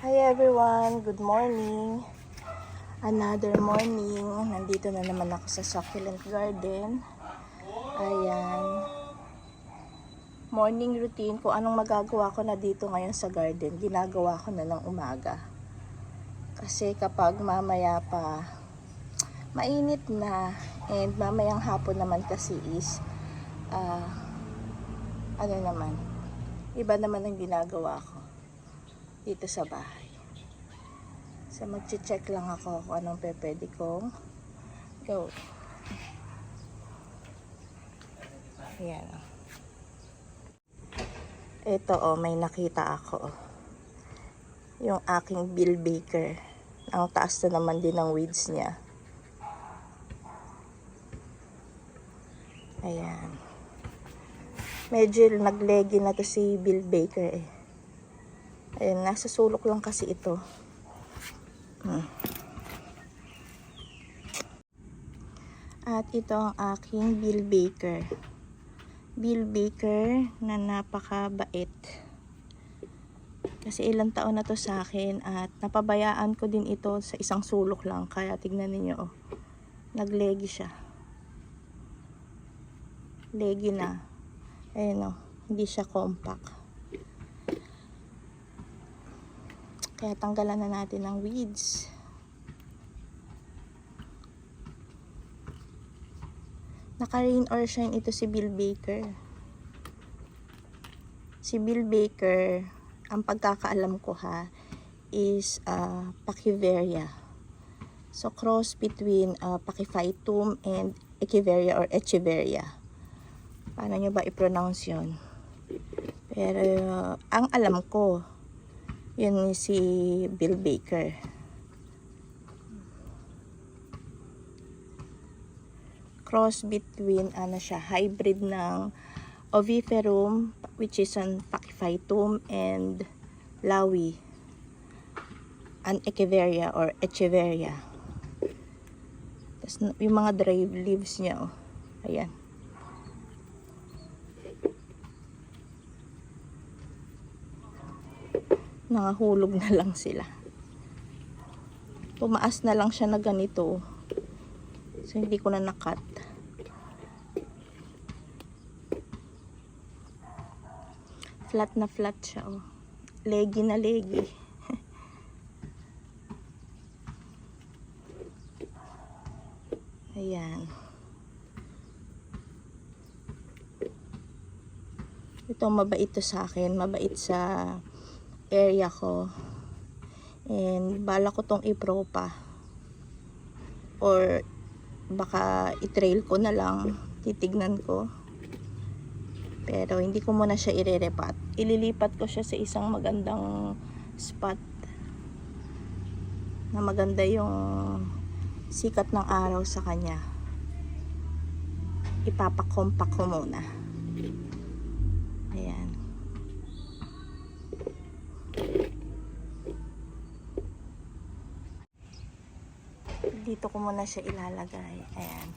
Hi everyone, good morning. Another morning. Nandito na naman ako sa succulent garden. Ayan. Morning routine kung anong magagawa ko na dito ngayon sa garden. Ginagawa ko na ng umaga. Kasi kapag mamaya pa mainit na and mamayang hapon naman kasi is ah, ano naman iba naman ang ginagawa ko dito sa bahay. So magche-check lang ako kung anong pe- pwede kong go. Ayan. Ito oh, may nakita ako. oh. Yung aking Bill Baker. Ang taas na naman din ng weeds niya. Ayan. Medyo naglegi na to si Bill Baker eh. Ayun, nasa sulok lang kasi ito. Hmm. At ito ang aking Bill Baker. Bill Baker na napakabait. Kasi ilang taon na to sa akin at napabayaan ko din ito sa isang sulok lang. Kaya tignan ninyo oh. Naglegi siya. Legi na. Ayun oh. Hindi siya compact. Kaya tanggalan na natin ng weeds. Naka-rain or shine ito si Bill Baker. Si Bill Baker, ang pagkakaalam ko ha, is uh, Pachyveria. So, cross between uh, Pachyphytum and Echeveria or Echeveria. Paano nyo ba i-pronounce yun? Pero, uh, ang alam ko, yun si Bill Baker. Cross between, ano siya, hybrid ng oviferum, which is an pachyphytum, and lawi, an echeveria or echeveria. Yung mga dry leaves niya, oh. Ayan. Nangahulog na lang sila. Tumaas na lang siya na ganito. So, hindi ko na nakat. Flat na flat siya, oh. Legi na legi. Ayan. Ito, mabait to sa akin. Mabait sa area ko. And bala ko tong ipropa. Or baka i-trail ko na lang. Titignan ko. Pero hindi ko muna siya irerepat. Ililipat ko siya sa isang magandang spot. Na maganda yung sikat ng araw sa kanya. Ipapakompak ko muna. Dito ko muna siya ilalagay. Ayan.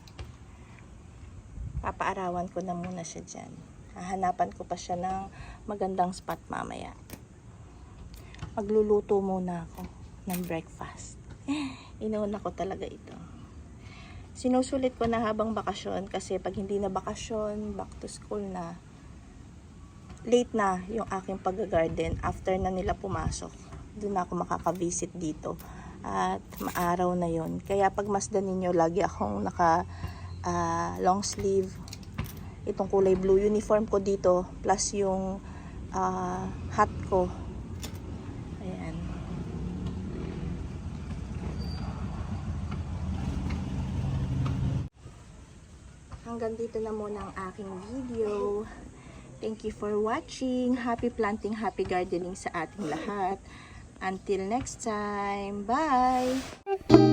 Papaarawan ko na muna siya dyan. Hahanapan ko pa siya ng magandang spot mamaya. Magluluto muna ako ng breakfast. Inuuna ko talaga ito. Sinusulit ko na habang bakasyon kasi pag hindi na bakasyon, back to school na, late na yung aking pag-garden after na nila pumasok. Doon ako makaka-visit dito at maaraw na yon kaya pag masdan ninyo lagi akong naka ah, long sleeve. Itong kulay blue uniform ko dito plus yung ah, hat ko. Ayan. Hanggang dito na muna ang aking video. Thank you for watching. Happy planting happy gardening sa ating lahat until next time. Bye